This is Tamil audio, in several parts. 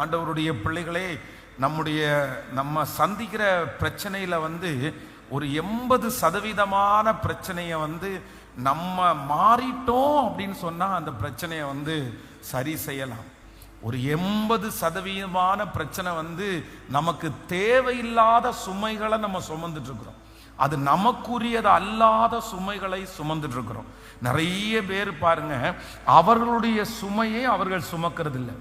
ஆண்டவருடைய பிள்ளைகளே நம்முடைய நம்ம சந்திக்கிற பிரச்சனையில் வந்து ஒரு எண்பது சதவீதமான பிரச்சனையை வந்து நம்ம மாறிட்டோம் அப்படின்னு சொன்னால் அந்த பிரச்சனையை வந்து சரி செய்யலாம். ஒரு எண்பது சதவீதமான பிரச்சனை வந்து நமக்கு தேவையில்லாத சுமைகளை நம்ம சுமந்துட்டு இருக்கிறோம் அது நமக்குரியது அல்லாத சுமைகளை சுமந்துட்டு இருக்கிறோம் நிறைய பேர் பாருங்க அவர்களுடைய சுமையை அவர்கள் சுமக்கிறது இல்லை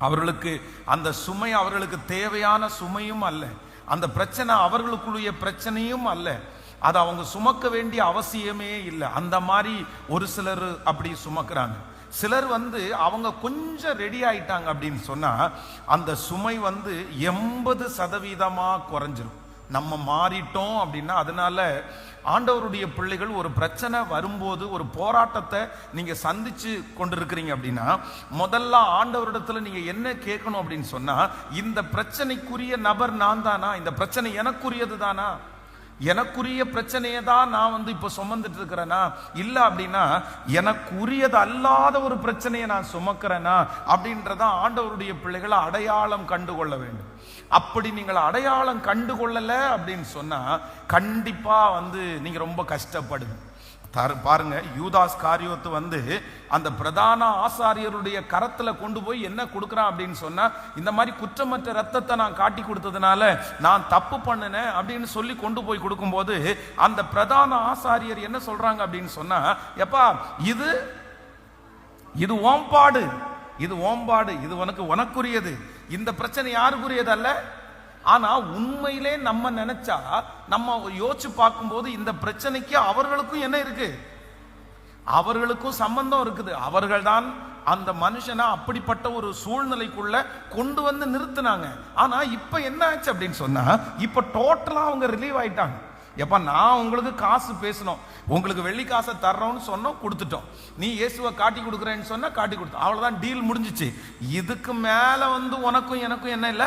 அவர்களுக்கு அந்த சுமை அவர்களுக்கு தேவையான சுமையும் அல்ல. அந்த பிரச்சனை அவர்களுக்குரிய பிரச்சனையும் அல்ல. அது அவங்க சுமக்க வேண்டிய அவசியமே இல்லை. அந்த மாதிரி ஒரு சிலர் அப்படி சுமக்கிறாங்க. சிலர் வந்து அவங்க கொஞ்சம் ரெடி ஆயிட்டாங்க அப்படின்னு சொன்னா அந்த சுமை வந்து எண்பது சதவீதமாக குறைஞ்சிரும். நம்ம மாறிட்டோம் அப்படின்னா அதனால ஆண்டவருடைய பிள்ளைகள் ஒரு பிரச்சனை வரும்போது ஒரு போராட்டத்தை நீங்க சந்திச்சு கொண்டிருக்கிறீங்க அப்படின்னா முதல்ல ஆண்டவரிடத்துல நீங்க என்ன கேட்கணும் அப்படின்னு சொன்னா இந்த பிரச்சனைக்குரிய நபர் நான் தானா இந்த பிரச்சனை எனக்குரியது தானா எனக்குரிய பிரச்சனையை தான் நான் வந்து இப்போ சுமந்துட்டு இருக்கிறேனா இல்லை அப்படின்னா எனக்குரியது அல்லாத ஒரு பிரச்சனையை நான் சுமக்கிறேனா? அப்படின்றத ஆண்டவருடைய பிள்ளைகளை அடையாளம் கண்டு கொள்ள வேண்டும். அப்படி நீங்கள் அடையாளம் கண்டுகொள்ளலை அப்படின்னு சொன்னால் கண்டிப்பாக வந்து நீங்கள் ரொம்ப கஷ்டப்படுங்க. தரு பாருங்க யூதாஸ் காரியோத்து வந்து அந்த பிரதான ஆசாரியருடைய கரத்தில் கொண்டு போய் என்ன கொடுக்குறான் அப்படின்னு சொன்னால் இந்த மாதிரி குற்றமற்ற ரத்தத்தை நான் காட்டி கொடுத்ததுனால நான் தப்பு பண்ணினேன் அப்படின்னு சொல்லி கொண்டு போய் கொடுக்கும்போது அந்த பிரதான ஆசாரியர் என்ன சொல்கிறாங்க அப்படின்னு சொன்னால் எப்பா இது இது ஓம்பாடு இது ஓம்பாடு இது உனக்கு உனக்குரியது. இந்த பிரச்சனை யாருக்குரியது அல்ல ஆனா உண்மையிலே நம்ம நினைச்சா நம்ம யோசிச்சு பார்க்கும்போது இந்த பிரச்சனைக்கு அவர்களுக்கும் என்ன இருக்கு? அவர்களுக்கும் சம்பந்தம் இருக்குது. அவர்கள் தான் அந்த மனுஷனை அப்படிப்பட்ட ஒரு சூழ்நிலைக்குள்ள கொண்டு வந்து நிறுத்தினாங்க. ஆனா இப்ப என்ன ஆச்சு அப்படின்னு சொன்னா இப்ப டோட்டலா அவங்க ரிலீவ் ஆயிட்டாங்க. எப்ப நான் உங்களுக்கு காசு பேசணும். உங்களுக்கு வெள்ளி காசை தர்றோம்னு சொன்னோம் கொடுத்துட்டோம். நீ இயேசுவை காட்டி கொடுக்குறேன்னு சொன்னா காட்டி கொடுத்தோம். அவ்வளவுதான் டீல் முடிஞ்சிச்சு. இதுக்கு மேல வந்து உனக்கும் எனக்கும் என்ன இல்லை?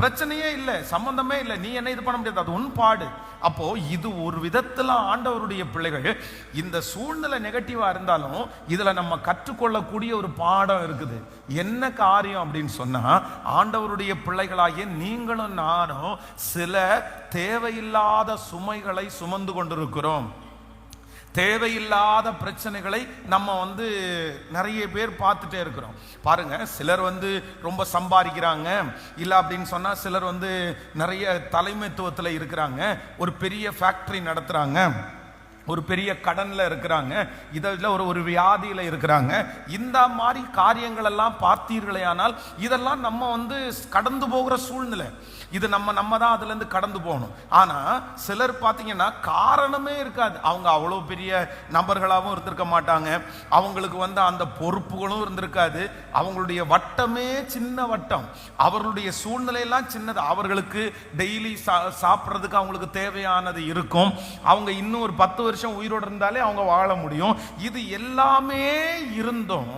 பிரச்சனையே இல்லை சம்பந்தமே இல்லை. நீ என்ன இது பண்ண முடியாது? அது உன் பாடு. அப்போ இது ஒரு விதத்துல ஆண்டவருடைய பிள்ளைகள். இந்த சூழ்நிலை நெகட்டிவா இருந்தாலும் இதுல நம்ம கற்றுக்கொள்ளக்கூடிய ஒரு பாடம் இருக்குது. என்ன காரியம் அப்படின்னு சொன்னா ஆண்டவருடைய பிள்ளைகளாகிய நீங்களும் நானும் சில தேவையில்லாத சுமைகளை சுமந்து கொண்டிருக்கிறோம். தேவையில்லாத பிரச்சனைகளை நம்ம வந்து நிறைய பேர் பார்த்துட்டே இருக்கிறோம். பாருங்க சிலர் வந்து ரொம்ப சம்பாதிக்கிறாங்க. இல்லை அப்படின்னு சொன்னால் சிலர் வந்து நிறைய தலைமைத்துவத்தில் இருக்கிறாங்க. ஒரு பெரிய ஃபேக்ட்ரி நடத்துகிறாங்க ஒரு பெரிய கடனில் இருக்கிறாங்க. இதில் ஒரு ஒரு வியாதியில் இருக்கிறாங்க. இந்த மாதிரி காரியங்களெல்லாம் பார்த்தீர்களே ஆனால் இதெல்லாம் நம்ம வந்து கடந்து போகிற சூழ்நிலை. இது நம்ம நம்ம தான் அதுலேருந்து கடந்து போகணும். ஆனால் சிலர் பார்த்தீங்கன்னா காரணமே இருக்காது. அவங்க அவ்வளோ பெரிய நபர்களாகவும் இருந்திருக்க மாட்டாங்க. அவங்களுக்கு வந்து அந்த பொறுப்புகளும் இருந்திருக்காது. அவங்களுடைய வட்டமே சின்ன வட்டம். அவர்களுடைய சூழ்நிலையெல்லாம் சின்னது. அவர்களுக்கு டெய்லி சா சாப்பிட்றதுக்கு அவங்களுக்கு தேவையானது இருக்கும். அவங்க இன்னும் ஒரு பத்து வருஷம் உயிரோடு இருந்தாலே அவங்க வாழ முடியும். இது எல்லாமே இருந்தும்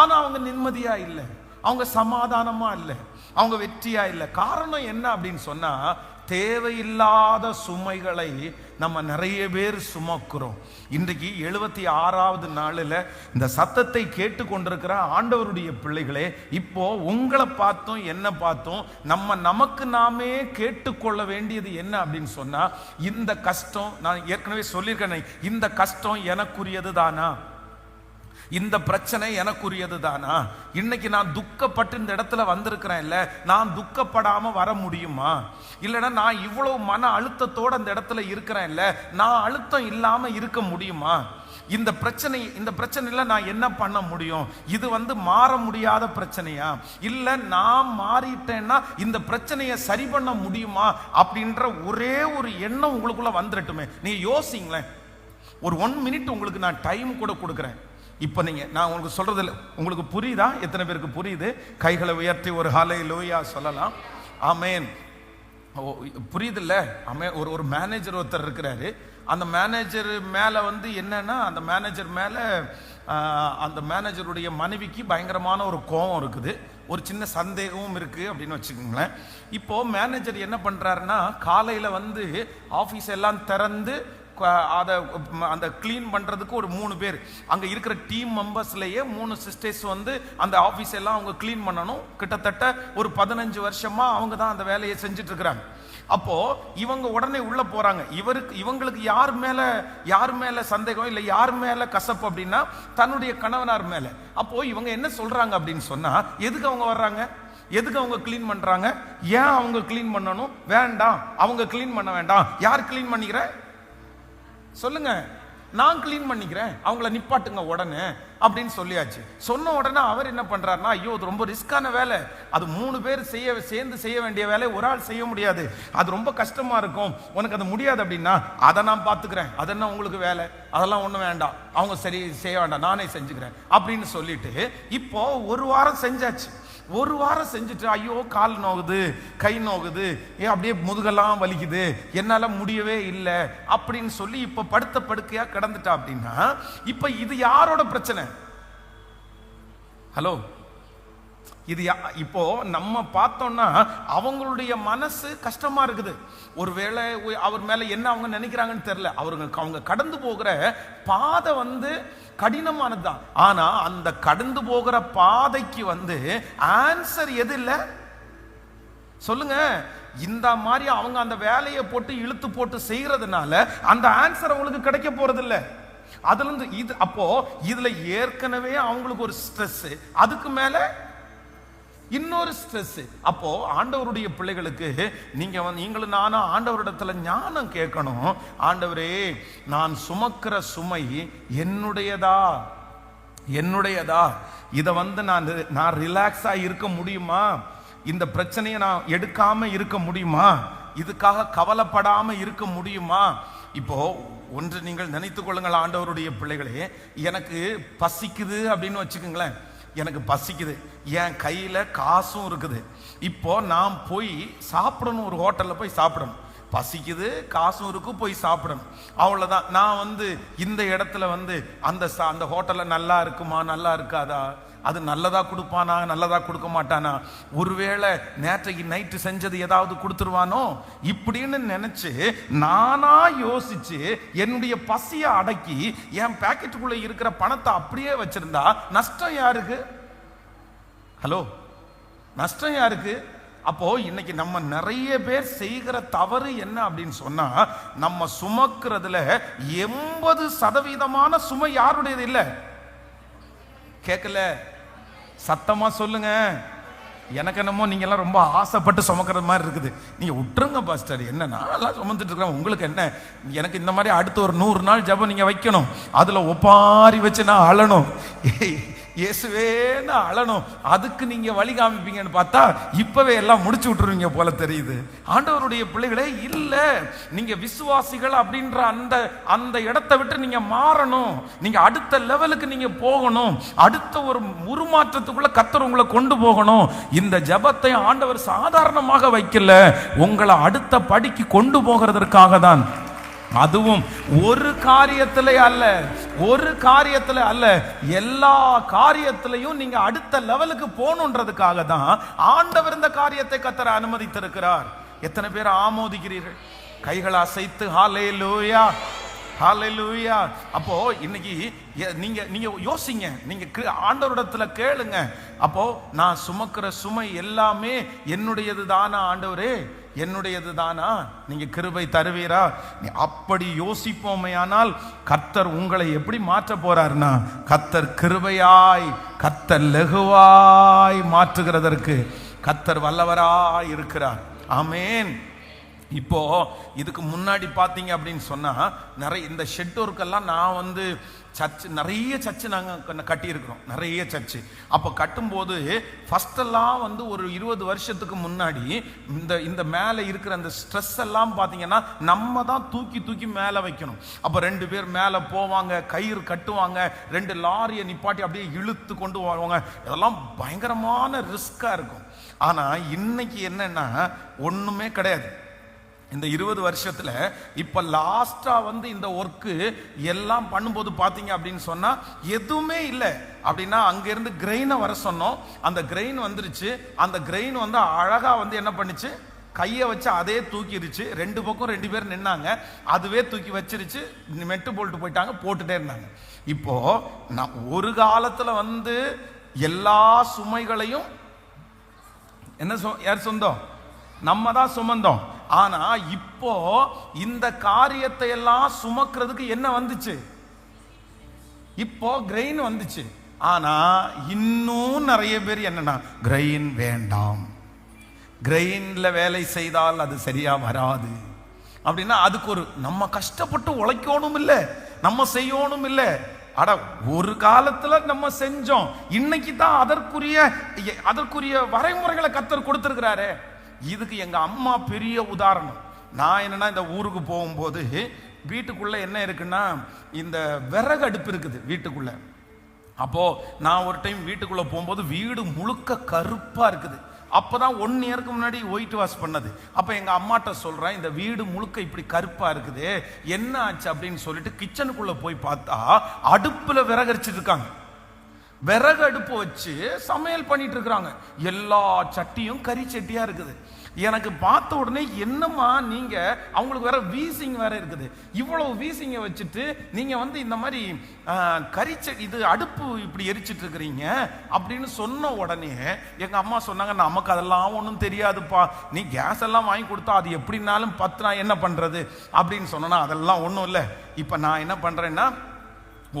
ஆனால் அவங்க நிம்மதியாக இல்லை. அவங்க சமாதானமாக இல்லை. அவங்க வெற்றியா இல்லை. காரணம் என்ன அப்படின்னு சொன்னா தேவையில்லாத சுமைகளை நம்ம நிறைய பேர் சுமக்கிறோம். இன்றைக்கு எழுபத்தி ஆறாவது நாளில் இந்த சத்தத்தை கேட்டு கொண்டிருக்கிற ஆண்டவருடைய பிள்ளைகளே இப்போ உங்களை பார்த்தோம் என்ன பார்த்தோம் நம்ம நமக்கு நாமே கேட்டுக்கொள்ள வேண்டியது என்ன அப்படின்னு சொன்னா இந்த கஷ்டம் நான் ஏற்கனவே சொல்லியிருக்கேன் இந்த கஷ்டம் எனக்குரியது தானா இந்த பிரச்சனை எனக்குரியது தானா இன்னைக்கு நான் துக்கப்பட்டு இந்த இடத்துல வந்திருக்கிறேன் இல்ல நான் துக்கப்படாம வர முடியுமா? இல்லைன்னா நான் இவ்வளவு மன அழுத்தத்தோட அந்த இடத்துல இருக்கிறேன் இல்ல நான் அழுத்தம் இல்லாம இருக்க முடியுமா? இந்த பிரச்சனை இந்த பிரச்சனையில நான் என்ன பண்ண முடியும்? இது வந்து மாற முடியாத பிரச்சனையா? இல்ல நான் மாறிட்டேன்னா இந்த பிரச்சனையை சரி பண்ண முடியுமா? அப்படின்ற ஒரே ஒரு எண்ணம் உங்களுக்குள்ள வந்துடட்டுமே நீங்க யோசிங்களேன். ஒரு ஒன் மினிட் உங்களுக்கு நான் டைம் கூட கொடுக்குறேன். இப்போ நீங்கள் நான் உங்களுக்கு சொல்கிறது உங்களுக்கு புரியுதா? எத்தனை பேருக்கு புரியுது? கைகளை உயர்த்தி ஒரு ஹாலை லோயா சொல்லலாம் ஆமேன் புரியுதுல்ல? அமே ஒரு ஒரு மேனேஜர் ஒருத்தர் இருக்கிறாரு. அந்த மேனேஜர் மேலே வந்து என்னன்னா அந்த மேனேஜர் மேலே அந்த மேனேஜருடைய மனைவிக்கு பயங்கரமான ஒரு கோபம் இருக்குது. ஒரு சின்ன சந்தேகமும் இருக்குது அப்படின்னு வச்சுக்கோங்களேன். இப்போது மேனேஜர் என்ன பண்ணுறாருன்னா காலையில் வந்து ஆஃபீஸ் எல்லாம் திறந்து அதை அந்த க்ளீன் பண்ணுறதுக்கு ஒரு மூணு பேர். அங்கே இருக்கிற டீம் மெம்பர்ஸ்லேயே மூணு சிஸ்டர்ஸ் வந்து அந்த ஆஃபீஸ் எல்லாம் அவங்க க்ளீன் பண்ணணும். கிட்டத்தட்ட ஒரு பதினஞ்சு வருஷமாக அவங்க தான் அந்த வேலையை செஞ்சுட்டு இருக்கிறாங்க. அப்போ இவங்க உடனே உள்ள போறாங்க. இவருக்கு இவங்களுக்கு யார் மேல யார் மேல சந்தேகம் இல்லை யார் மேல கசப்பு அப்படின்னா தன்னுடைய கணவனார் மேல. அப்போ இவங்க என்ன சொல்றாங்க அப்படின்னு சொன்னா எதுக்கு அவங்க வர்றாங்க? எதுக்கு அவங்க க்ளீன் பண்றாங்க? ஏன் அவங்க க்ளீன் பண்ணணும்? வேண்டாம். அவங்க க்ளீன் பண்ண வேண்டாம். யார் க்ளீன் பண்ணிக்கிற? சொல்லுங்க நான் க்ளீன் பண்ணிக்கிறேன் அவங்கள நிப்பாட்டுங்க உடனே அப்படின்னு சொல்லியாச்சு. சொன்ன உடனே அவர் என்ன பண்றாருன்னா ஐயோ அது ரொம்ப ரிஸ்கான வேலை. அது மூணு பேர் செய்ய சேர்ந்து செய்ய வேண்டிய வேலை ஒரு ஆள் செய்ய முடியாது. அது ரொம்ப கஷ்டமா இருக்கும். உனக்கு அது முடியாது அப்படின்னா அதை நான் பார்த்துக்கிறேன். அதெல்லாம் உங்களுக்கு வேலை? அதெல்லாம் ஒன்றும் வேண்டாம். அவங்க சரி செய்ய வேண்டாம். நானே செஞ்சுக்கிறேன் அப்படின்னு சொல்லிட்டு இப்போ ஒரு வாரம் செஞ்சாச்சு. ஒரு வாரம் செஞ்சுட்டு ஐயோ கால் நோகுது கை நோகுது ஏ அப்படியே முதுகெல்லாம் வலிக்குது என்னால் முடியவே இல்லை அப்படின்னு சொல்லி இப்போ படுத்த படுக்கையாக கிடந்துட்டா அப்படின்னா இப்போ இது யாரோட பிரச்சனை? ஹலோ? இது யா- இப்போ நம்ம பார்த்தோம்னா அவங்களுடைய மனசு கஷ்டமா இருக்குது. ஒருவேளை அவர் மேல என்ன அவங்க நினைக்கிறாங்கன்னு தெரியல. அவருக்கு அவங்க கடந்து போகிற பாதை வந்து கடினமானது தான் ஆனா அந்த கடந்து போகிற பாதைக்கு வந்து ஆன்சர் எது இல்லை? சொல்லுங்க. இந்த மாதிரி அவங்க அந்த வேலையை போட்டு இழுத்து போட்டு செய்யறதுனால அந்த ஆன்சர் அவங்களுக்கு கிடைக்க போறது இல்லை அதுல இருந்து இது அப்போ இதுல ஏற்கனவே அவங்களுக்கு ஒரு ஸ்ட்ரெஸ் அதுக்கு மேல இன்னொரு ஸ்ட்ரெஸ் அப்போ ஆண்டவருடைய பிள்ளைகளுக்கு நீங்க வந்து நீங்களும் நானும் ஆண்டவரிடத்துல ஞானம் கேட்கணும். ஆண்டவரே நான் சுமக்கிற சுமை என்னுடையதா? என்னுடையதா? இதை வந்து நான் நான் ரிலாக்ஸா இருக்க முடியுமா? இந்த பிரச்சனையை நான் எடுக்காம இருக்க முடியுமா? இதுக்காக கவலைப்படாம இருக்க முடியுமா? இப்போ ஒன்று நீங்கள் நினைத்து கொள்ளுங்கள் ஆண்டவருடைய பிள்ளைகளே எனக்கு பசிக்குது அப்படின்னு வச்சுக்கோங்களேன். எனக்கு பசிக்குது. என் கையில் காசும் இருக்குது. இப்போ நான் போய் சாப்பிடணும் ஒரு ஹோட்டலில் போய் சாப்பிடணும். பசிக்குது காசும் இருக்கும் போய் சாப்பிடணும். அவ்வளோதான் நான் வந்து இந்த இடத்துல வந்து அந்த சா- அந்த ஹோட்டலில் நல்லா இருக்குமா நல்லா இருக்காதா? அது நல்லதாக கொடுப்பானா நல்லதாக கொடுக்க மாட்டானா? ஒருவேளை நேற்றைக்கு நைட்டு செஞ்சது ஏதாவது கொடுத்துருவானோ? இப்படின்னு நினச்சி நானா யோசிச்சு என்னுடைய பசியை அடக்கி என் பேக்கெட்டுக்குள்ளே இருக்கிற பணத்தை அப்படியே வச்சிருந்தா நஷ்டம் யாருக்கு? ஹலோ நஷ்டம் யாருக்கு? அப்போ இன்னைக்கு நம்ம நிறைய பேர் செய்கிற தவறு என்ன அப்படின்னு சொன்னா நம்ம சுமக்கிறதுல எண்பது சதவீதமான சுமை யாருடையது இல்லை? கேட்கல சத்தமா சொல்லுங்க. எனக்கு என்னமோ நீங்க எல்லாம் ரொம்ப ஆசைப்பட்டு சுமக்கிற மாதிரி இருக்குது. நீங்க விட்டுருங்க பாஸ்டர். என்ன நான்லாம் சுமந்துட்டு இருக்கிறேன். உங்களுக்கு என்ன? எனக்கு இந்த மாதிரி அடுத்து ஒரு நூறு நாள் ஜெபம் நீங்க வைக்கணும். அதுல ஒப்பாரி வச்சு நான் அழணும். ஏய், இயேசுவேன்னு அழணும். அதுக்கு நீங்க வழி காமிப்பீங்கன்னு பார்த்தா இப்பவே எல்லாம் முடிச்சு விட்டுருவீங்க போல தெரியுது. ஆண்டவருடைய பிள்ளைகளே இல்ல. நீங்க விசுவாசிகள் அப்படின்ற அந்த அந்த இடத்த விட்டு நீங்க மாறணும். நீங்க அடுத்த லெவலுக்கு நீங்க போகணும். அடுத்த ஒரு உருமாற்றத்துக்குள்ள கத்தர் உங்களை கொண்டு போகணும். இந்த ஜபத்தை ஆண்டவர் சாதாரணமாக வைக்கல. உங்களை அடுத்த படிக்கு கொண்டு போகிறதற்காக தான். அதுவும் ஒரு காரியத்தில் அல்ல ஒரு காரியத்துல அல்ல. எல்லா காரியத்திலையும் நீங்க அடுத்த லெவலுக்கு போகணுன்றதுக்காக தான் ஆண்டவர் இந்த காரியத்தை கத்தர அனுமதித்திருக்கிறார். எத்தனை பேர் ஆமோதிக்கிறீர்கள்? கைகளை அசைத்து ஹாலே லோயா ஹalleluya அப்போ இன்னைக்கு எ- நீங்க நீங்க யோசிங்க. நீங்க ஆண்டவரிடத்துல கேளுங்க. அப்போ நான் சுமக்கிற சுமை எல்லாமே என்னுடையது தானா ஆண்டவரே? என்னுடையது தானா? நீங்க கிருபை தருவீரா? நீ- அப்படி யோசிப்போமையானால் கர்த்தர் உங்களை எப்படி மாற்ற போறாருன்னா கர்த்தர் கிருபையாய் கத்தர் லெகுவாய் மாற்றுகிறதற்கு கர்த்தர் வல்லவராய் இருக்கிறார். ஆமென். இப்போ இதுக்கு முன்னாடி பார்த்தீங்க அப்படின்னு சொன்னா நிறைய இந்த ஷெட் ஒர்க்கெல்லாம் நான் வந்து சர்ச் நிறைய சர்ச்சு நாங்கள் கட்டியிருக்கிறோம். நிறைய சர்ச்சு அப்போ கட்டும்போது ஃபஸ்ட்டெல்லாம் வந்து ஒரு இருபது வருஷத்துக்கு முன்னாடி இந்த இந்த மேலே இருக்கிற அந்த ஸ்ட்ரெஸ் எல்லாம் பார்த்தீங்கன்னா நம்ம தான் தூக்கி தூக்கி மேலே வைக்கணும். அப்போ ரெண்டு பேர் மேலே போவாங்க கயிறு கட்டுவாங்க ரெண்டு லாரியை நிப்பாட்டி அப்படியே இழுத்து கொண்டு வருவாங்க. இதெல்லாம் பயங்கரமான ரிஸ்க்காக இருக்கும். ஆனால் இன்னைக்கு என்னன்னா ஒன்றுமே கிடையாது. இந்த இருபது வருஷத்தில் இப்போ லாஸ்ட்டாக வந்து இந்த ஒர்க்கு எல்லாம் பண்ணும்போது பார்த்தீங்க அப்படின்னு சொன்னால் எதுவுமே இல்லை. அப்படின்னா அங்கேருந்து கிரெயினை வர சொன்னோம். அந்த கிரெயின் வந்துருச்சு. அந்த கிரெயின் வந்து அழகாக வந்து என்ன பண்ணுச்சு? கையை வச்சு அதே தூக்கிடுச்சு ரெண்டு பக்கம் ரெண்டு பேர் நின்னாங்க. அதுவே தூக்கி வச்சிருச்சு. மெட்டு போல்ட்டு போயிட்டாங்க போட்டுட்டே இருந்தாங்க. இப்போ நான் ஒரு காலத்தில் வந்து எல்லா சுமைகளையும் என்ன சொ யார் சொந்தம்? நம்ம தான் சுமந்தோம். ஆனா இப்போ இந்த காரியத்தை எல்லாம் சுமக்கிறதுக்கு என்ன வந்துச்சு? இப்போ கிரெயின் வந்துச்சு. ஆனா இன்னும் நிறைய பேர் என்னன்னா கிரெயின் வேண்டாம். கிரெயின்ல வேலை செய்தால் அது சரியா வராது. அப்படின்னா அதுக்கு ஒரு நம்ம கஷ்டப்பட்டு உழைக்கணும் இல்லை நம்ம செய்யணும் இல்லை. அட ஒரு காலத்துல நம்ம செஞ்சோம். இன்னைக்கு தான் அதற்குரிய அதற்குரிய வரைமுறைகளை கத்தர் கொடுத்திருக்கிறாரே. இதுக்கு எங்கள் அம்மா பெரிய உதாரணம். நான் என்னென்னா இந்த ஊருக்கு போகும்போது வீட்டுக்குள்ளே என்ன இருக்குன்னா இந்த விறகு அடுப்பு இருக்குது வீட்டுக்குள்ளே. அப்போது நான் ஒரு டைம் வீட்டுக்குள்ளே போகும்போது வீடு முழுக்க கருப்பாக இருக்குது. அப்போ தான் ஒன் இயருக்கு முன்னாடி ஒயிட் வாஷ் பண்ணது. அப்போ எங்கள் அம்மாட்ட சொல்கிறேன் இந்த வீடு முழுக்க இப்படி கருப்பாக இருக்குது. என்ன ஆச்சு அப்படின்னு சொல்லிட்டு கிச்சனுக்குள்ளே போய் பார்த்தா அடுப்பில் விறகரிச்சிட்டு இருக்காங்க. விறகு அடுப்பு வச்சு சமையல் பண்ணிட்டு இருக்கிறாங்க. எல்லா சட்டியும் கறி சட்டியாக இருக்குது. எனக்கு பார்த்த உடனே என்னம்மா நீங்க? அவங்களுக்கு வேற வீசிங் வேற இருக்குது. இவ்வளவு வீசிங்க வச்சுட்டு நீங்க வந்து இந்த மாதிரி கரிச்ச இது அடுப்பு இப்படி எரிச்சிட்டு இருக்கிறீங்க அப்படின்னு சொன்ன உடனே எங்க அம்மா சொன்னாங்க நமக்கு அதெல்லாம் ஒன்றும் தெரியாதுப்பா. நீ கேஸ் எல்லாம் வாங்கி கொடுத்தா அது எப்படினாலும் பத்து நான் என்ன பண்றது? அப்படின்னு சொன்னா அதெல்லாம் ஒன்றும் இல்லை. இப்போ நான் என்ன பண்றேன்னா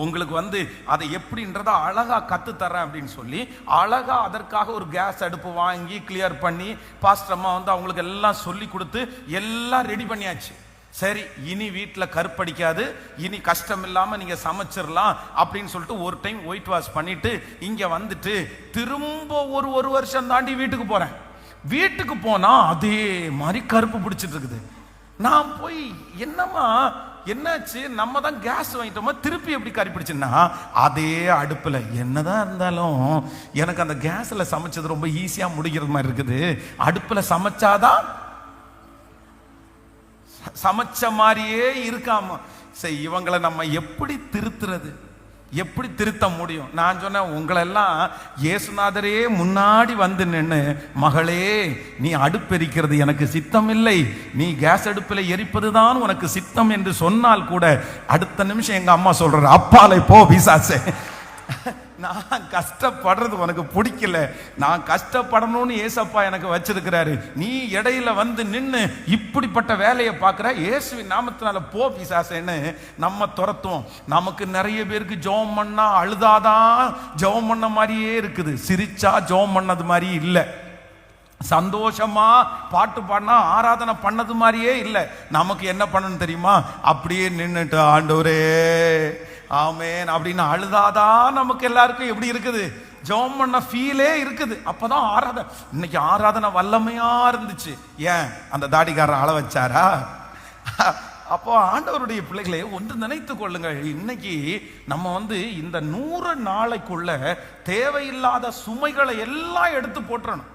உங்களுக்கு வந்து அதை எப்படின்றத அழகாக கற்றுத்தரேன் அப்படின்னு சொல்லி அழகாக அதற்காக ஒரு கேஸ் அடுப்பு வாங்கி கிளியர் பண்ணி பாஸ்டர் அம்மா வந்து அவங்களுக்கு எல்லாம் சொல்லி கொடுத்து எல்லாம் ரெடி பண்ணியாச்சு. சரி இனி வீட்டில் கருப்படிக்காது இனி கஷ்டம் இல்லாமல் நீங்கள் சமைச்சிடலாம் அப்படின்னு சொல்லிட்டு ஒரு டைம் ஒயிட் வாஷ் பண்ணிட்டு இங்கே வந்துட்டு திரும்ப ஒரு ஒரு வருஷம் தாண்டி வீட்டுக்கு போகிறேன் வீட்டுக்கு போனால் அதே மாதிரி கருப்பு பிடிச்சிட்டு இருக்குது. நான் போய் என்னம்மா என்னாச்சு? நம்ம தான் கேஸ் வாங்கிட்டோமா? திருப்பி எப்படி கறி பிடிச்சுன்னா அதே அடுப்பில். என்னதான் இருந்தாலும் எனக்கு அந்த கேஸில் சமைச்சது ரொம்ப ஈஸியாக முடிக்கிறது மாதிரி இருக்குது. அடுப்பில் சமைச்சாதான் சமைச்ச மாதிரியே இருக்காம. சரி இவங்களை நம்ம எப்படி திருத்துறது? எப்படி திருத்த முடியும்? நான் சொன்னேன் உங்களெல்லாம் இயேசுநாதரே முன்னாடி வந்து நின்று மகளே நீ அடுப்பெரிக்கிறது எனக்கு சித்தம் இல்லை நீ கேஸ் அடுப்பில் எரிப்பது தான் உனக்கு சித்தம் என்று சொன்னால் கூட அடுத்த நிமிஷம் எங்கள் அம்மா சொல்கிறார் அப்பாலை போ பிசாசே. நான் கஷ்டப்படுறது உனக்கு பிடிக்கல. நான் கஷ்டப்படணும்னு ஏசப்பா எனக்கு வச்சிருக்கிறாரு. நீ இடையில வந்து நின்று இப்படிப்பட்ட வேலையை பார்க்குற இயேசுவின் நாமத்தினால போ பிசாசேன்னு நம்ம துரத்துவோம். நமக்கு நிறைய பேருக்கு ஜெபம் பண்ணா அழுதாதான் ஜெபம் பண்ண மாதிரியே இருக்குது. சிரிச்சா ஜெபம் பண்ணது மாதிரி இல்லை. சந்தோஷமா பாட்டு பாடினா ஆராதனை பண்ணது மாதிரியே இல்லை. நமக்கு என்ன பண்ணணும் தெரியுமா? அப்படியே நின்றுட்டு ஆண்டவரே ஆமேன். அப்படின்னு அழுதாதான் நமக்கு எல்லாருக்கும் எப்படி இருக்குது? ஜெபம் பண்ண ஃபீலே இருக்குது. அப்பதான் ஆராதனை. இன்னைக்கு ஆராதனை வல்லமையா இருந்துச்சு. ஏன்? அந்த தாடிக்காரன் அள வச்சாரா? அப்போ ஆண்டவருடைய பிள்ளைகளை ஒன்று நினைத்து கொள்ளுங்கள். இன்னைக்கு நம்ம வந்து இந்த நூறு நாளைக்குள்ள தேவையில்லாத சுமைகளை எல்லாம் எடுத்து போட்டுறணும்.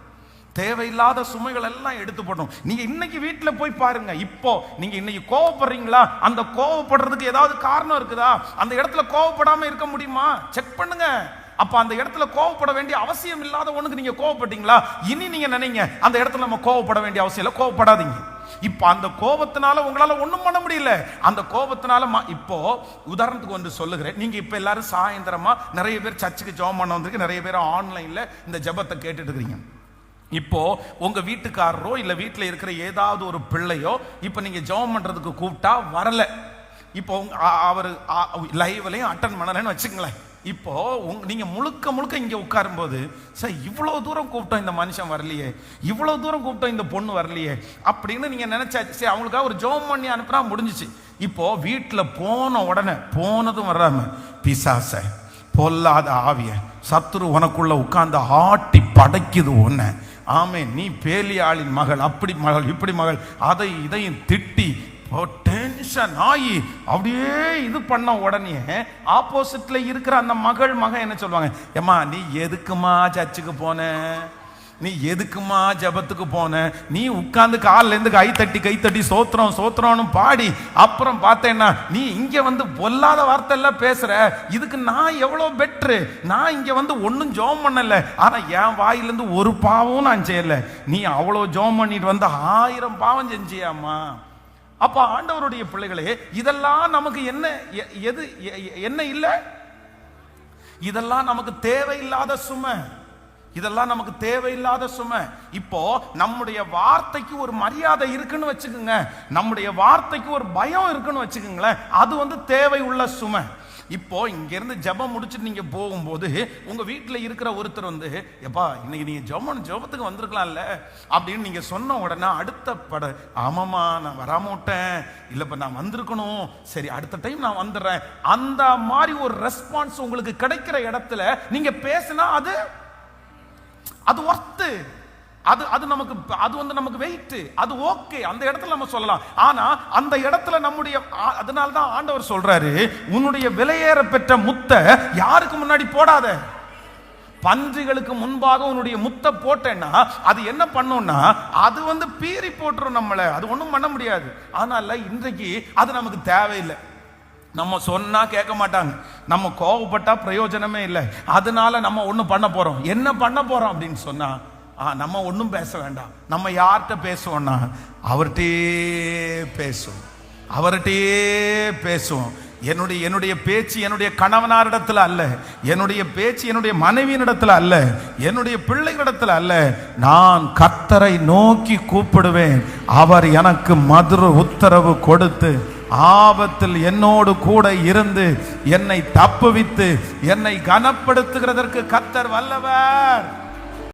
தேவையில்லாத சுமைகள் எல்லாம் எடுத்து போடணும். நீங்க இன்னைக்கு வீட்டில் போய் பாருங்க. இப்போ நீங்க இன்னைக்கு கோவப்படுறீங்களா? அந்த கோவப்படுறதுக்கு ஏதாவது காரணம் இருக்குதா? அந்த இடத்துல கோவப்படாம இருக்க முடியுமா? செக் பண்ணுங்க. அப்ப அந்த இடத்துல கோவப்பட வேண்டிய அவசியம் இல்லாத ஒண்ணுக்கு நீங்க கோவப்பட்டீங்களா? இனி நீங்க நினைங்க. அந்த இடத்துல நம்ம கோவப்பட வேண்டிய அவசியம் இல்லை. கோவப்படாதீங்க. இப்போ அந்த கோபத்தினால உங்களால ஒன்றும் பண்ண முடியல. அந்த கோபத்தினால இப்போ உதாரணத்துக்கு வந்து சொல்லுகிறேன். நீங்க இப்போ எல்லாரும் சாயந்தரமா நிறைய பேர் சர்ச்சுக்கு ஜோம் பண்ண வந்திருக்கு. நிறைய பேர் ஆன்லைன்ல இந்த ஜெபத்தை கேட்டுட்டு இருக்கிறீங்க. இப்போ உங்க வீட்டுக்காரரோ இல்ல வீட்டில் இருக்கிற ஏதாவது ஒரு பிள்ளையோ இப்போ நீங்க ஜெபம் பண்றதுக்கு கூப்பிட்டா வரல. இப்போ அவர் லைவ்லையும் அட்டன் பண்ணலன்னு வச்சுங்களேன் இப்போ உங்க நீங்க முழுக்க முழுக்க இங்க உட்காரும்போது சார் இவ்வளவு தூரம் கூப்பிட்டோம் இந்த மனுஷன் வரலையே. இவ்வளவு தூரம் கூப்பிட்டோம் இந்த பொண்ணு வரலையே. அப்படின்னு நீங்க நினைச்சா சரி அவங்களுக்காக ஒரு ஜோம் பண்ணி அனுப்புனா முடிஞ்சிச்சு. இப்போ வீட்டில் போன உடனே போனதும் வராம பிசாச பொல்லாத ஆவிய சத்துரு உனக்குள்ள உட்கார்ந்து ஆட்டி படைக்குது ஒன்று ஆமே நீ பேலியாளின் மகள் அப்படி மகள் இப்படி மகள். அதை இதையும் திட்டி டென்ஷன் ஆகி அப்படியே இது பண்ண உடனே ஆப்போசிட்ல இருக்கிற அந்த மகள் மகன் என்ன சொல்லுவாங்க? ஏமா நீ எதுக்குமா சர்ச்சுக்கு போன? நீ எதுக்குமா ஜெபத்துக்கு போன? நீ உட்காந்து கால்ல இருந்து கை தட்டி கை தட்டி சோத்திரம் சோத்திரம்னு பாடி அப்புறம் பார்த்தேன்னா நீ இங்க வந்து பொல்லாத வார்த்தை எல்லாம் பேசுற. இதுக்கு நான் எவ்வளோ பெட்ரு நான் இங்க வந்து ஒன்றும் ஜோம் பண்ணல. ஆனா என் வாயிலேருந்து ஒரு பாவம் நான் செய்யல. நீ அவ்வளோ ஜோம் பண்ணிட்டு வந்து ஆயிரம் பாவம் செஞ்சியாம்மா. அப்போ ஆண்டவருடைய பிள்ளைகளே இதெல்லாம் நமக்கு என்ன எது என்ன இல்லை? இதெல்லாம் நமக்கு தேவையில்லாத சுமை. இதெல்லாம் நமக்கு தேவையில்லாத சுமை. இப்போ நம்முடைய வார்த்தைக்கு ஒரு மரியாதை இருக்குன்னு வச்சுக்கோங்க. நம்முடைய வார்த்தைக்கு ஒரு பயம் இருக்குன்னு வச்சுக்கோங்களேன். அது வந்து தேவை உள்ள சுமை. இப்போ இங்கேருந்து ஜபம் ஜெபம் முடிச்சுட்டு நீங்கள் போகும்போது உங்கள் வீட்டில் இருக்கிற ஒருத்தர் வந்து எப்பா இன்னைக்கு நீங்கள் ஜெபம் ஜெபத்துக்கு வந்திருக்கலாம்ல? அப்படின்னு நீங்கள் சொன்ன உடனே அடுத்த பட ஆமாம்மா நான் வராமட்டேன் இல்லை இப்போ நான் வந்திருக்கணும். சரி அடுத்த டைம் நான் வந்துடுறேன். அந்த மாதிரி ஒரு ரெஸ்பான்ஸ் உங்களுக்கு கிடைக்கிற இடத்துல நீங்கள் பேசினா அது அது ஒர்த்து அது அது நமக்கு அது வந்து நமக்கு வெயிட் அது ஓகே அந்த இடத்துல நம்ம சொல்லலாம். ஆனா அந்த இடத்துல நம்முடைய அதனால தான் ஆண்டவர் சொல்றாரு உன்னுடைய விலையேற பெற்ற முத்தை யாருக்கு முன்னாடி போடாத? பன்றிகளுக்கு முன்பாக உன்னுடைய முத்தை போட்டேன்னா அது என்ன பண்ணும்னா அது வந்து பீறி போட்டுரும் நம்மளை. அது ஒன்றும் பண்ண முடியாது. அதனால இன்றைக்கு அது நமக்கு தேவையில்லை. நம்ம சொன்னா கேட்க மாட்டாங்க. நம்ம கோவப்பட்டா பிரயோஜனமே இல்லை. அதனால நம்ம ஒன்றும் பண்ண போறோம். என்ன பண்ண போறோம் அப்படின்னு சொன்னா ஆ, நம்ம ஒன்றும் பேச வேண்டாம். நம்ம யார்கிட்ட பேசுவோம்னா அவர்கிட்டே பேசுவோம். அவர்கிட்டே பேசுவோம். என்னுடைய என்னுடைய பேச்சு என்னுடைய கணவனாரிடத்தில் அல்ல. என்னுடைய பேச்சு என்னுடைய மனைவியினிடத்தில் அல்ல. என்னுடைய பிள்ளைகளிடத்தில் அல்ல. நான் கத்தரை நோக்கி கூப்பிடுவேன். அவர் எனக்கு மதுர உத்தரவு கொடுத்து ஆபத்தில் என்னோடு கூட இருந்து என்னை தப்புவித்து என்னை கனப்படுத்துகிறதற்கு கத்தர் வல்லவர்.